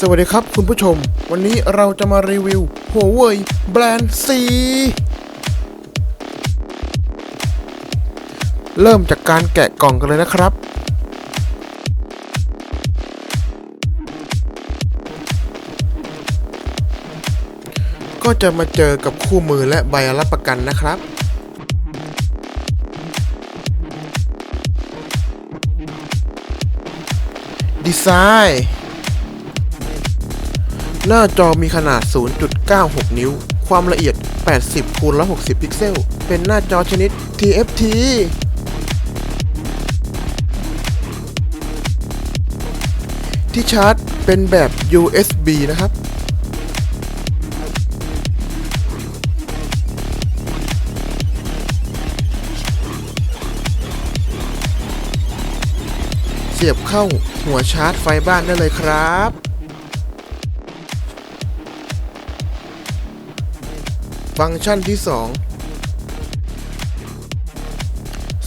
สวัสดีครับคุณผู้ชม วันนี้เราจะมารีวิว Huawei แบรนด์ C เริ่มจากการแกะกล่องกันเลยนะครับ ก็จะมาเจอกับคู่มือและใบรับประกันนะครับดีไซน์ หน้าจอมีขนาด 0.96 นิ้ว ความละเอียด 80คูณ160 พิกเซล เป็นหน้าจอชนิด TFT ที่ชาร์จเป็นแบบ USB นะครับ เสียบเข้าหัวชาร์จไฟบ้านได้เลยครับ ฟังก์ชันที่ 2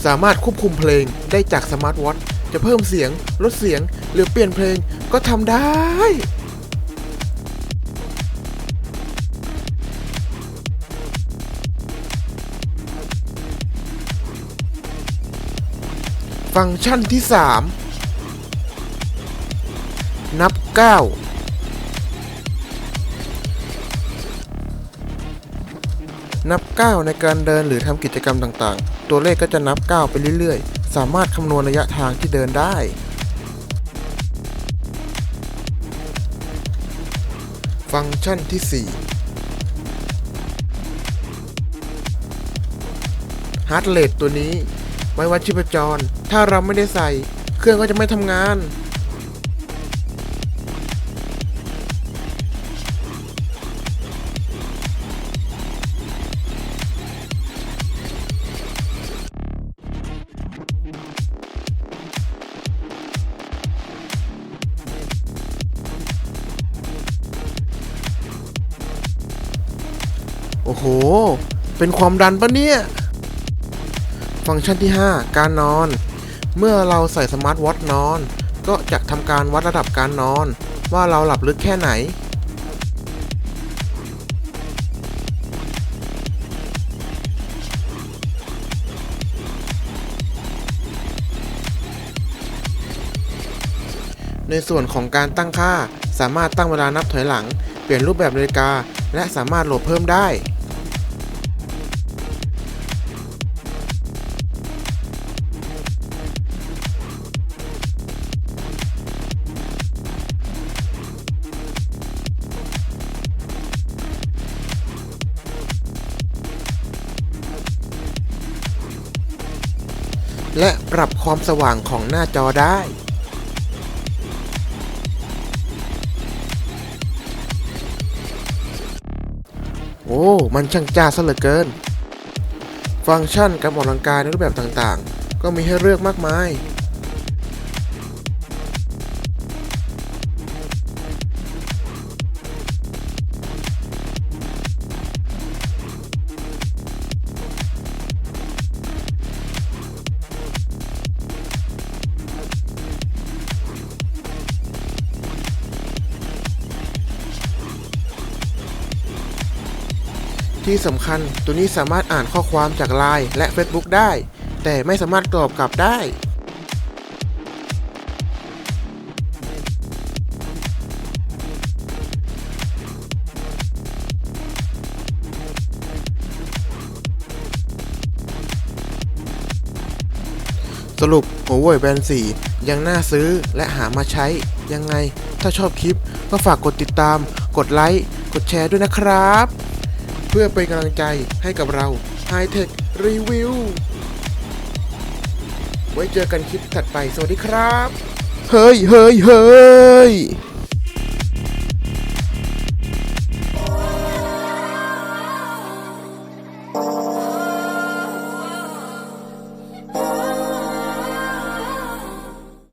สามารถควบคุมเพลงได้จากสมาร์ทวอทจะเพิ่มเสียง ลดเสียง หรือเปลี่ยนเพลงก็ทำได้ ฟังก์ชันที่ 3 นับ 9 นับ9ในการเดินหรือทำกิจกรรมต่างๆ ตัวเลขก็จะนับ9ไปเรื่อยๆ สามารถคำนวณระยะทางที่เดินได้ ฟังก์ชันที่ 4 ฮาร์ดเรทตัวนี้ ไว้วัดชีพจร ถ้าเราไม่ได้ใส่ เครื่องก็จะไม่ทำงาน โอ้โห เป็นความดันปะเนี่ย ฟังก์ชันที่ 5 การนอน เมื่อเราใส่สมาร์ทวอทนอน ก็จะทำการวัดระดับการนอน ว่าเราหลับลึกแค่ไหนในส่วนของการตั้งค่า สามารถตั้งเวลานับถอยหลัง เปลี่ยนรูปแบบนาฬิกา และสามารถโหลดเพิ่มได้ และปรับความสว่างของหน้าจอได้ โอ้ มันช่างจ้าซะเหลือเกิน ฟังก์ชันการออกกำลังกายในรูปแบบต่างๆ ก็มีให้เลือกมากมาย ที่สำคัญตัวนี้สามารถอ่านข้อความจากไลน์และ Facebook ได้ แต่ไม่สามารถตอบกลับได้ สรุป Huawei Band 4 ยังน่าซื้อและหามาใช้ ยังไงถ้าชอบคลิปก็ฝากกดติดตาม กดไลค์ กดแชร์ด้วยนะครับ พื่อเป็นกำลังใจให้กับเรา High Tech Review ไว้เจอกันคลิปถัดไป สวัสดีครับ เฮ้ยเฮ้ยเฮ้ย